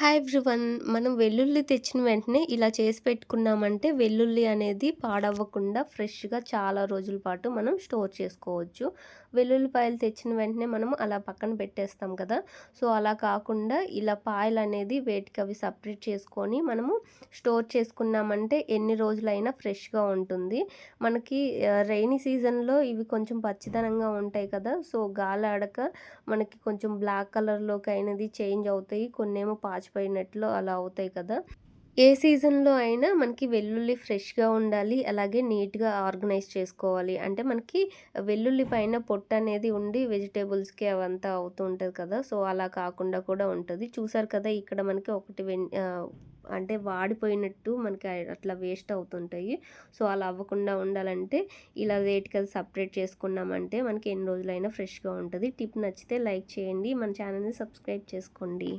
Hi everyone మనం వెల్లుల్లి తెచ్చిన వెంటనే ఇలా చేసి పెట్టుకున్నామంటే వెల్లుల్లి అనేది పాడవ్వకుండా ఫ్రెష్గా చాలా రోజుల పాటు మనం స్టోర్ చేసుకోవచ్చు. వెల్లుల్లిపాయలు తెచ్చిన వెంటనే మనం అలా పక్కన పెట్టేస్తాం కదా. సో అలా కాకుండా ఇలా పాయలు అనేది వేటికి అవి సపరేట్ చేసుకొని మనము స్టోర్ చేసుకున్నామంటే ఎన్ని రోజులైనా ఫ్రెష్గా ఉంటుంది. మనకి రైనీ సీజన్లో ఇవి కొంచెం పచ్చిదనంగా ఉంటాయి కదా. సో గాలి ఆడక మనకి కొంచెం బ్లాక్ కలర్లోకి అయినది చేంజ్ అవుతాయి. కొన్నేమో పాచి మర్చిపోయినట్లు అలా అవుతాయి కదా. ఏ సీజన్లో అయినా మనకి వెల్లుల్లి ఫ్రెష్గా ఉండాలి అలాగే నీట్గా ఆర్గనైజ్ చేసుకోవాలి. అంటే మనకి వెల్లుల్లి పైన పొట్టు అనేది ఉండి వెజిటేబుల్స్కి అవంతా అవుతూ ఉంటుంది కదా. సో అలా కాకుండా కూడా ఉంటుంది. చూసారు కదా ఇక్కడ మనకి ఒకటి అంటే వాడిపోయినట్టు మనకి అట్లా వేస్ట్ అవుతుంటాయి. సో అలా అవ్వకుండా ఉండాలంటే ఇలా రేట్కి అది సపరేట్ చేసుకున్నామంటే మనకి ఎన్ని రోజులైనా ఫ్రెష్గా ఉంటుంది. టిప్ నచ్చితే లైక్ చేయండి. మన ఛానల్ని సబ్స్క్రైబ్ చేసుకోండి.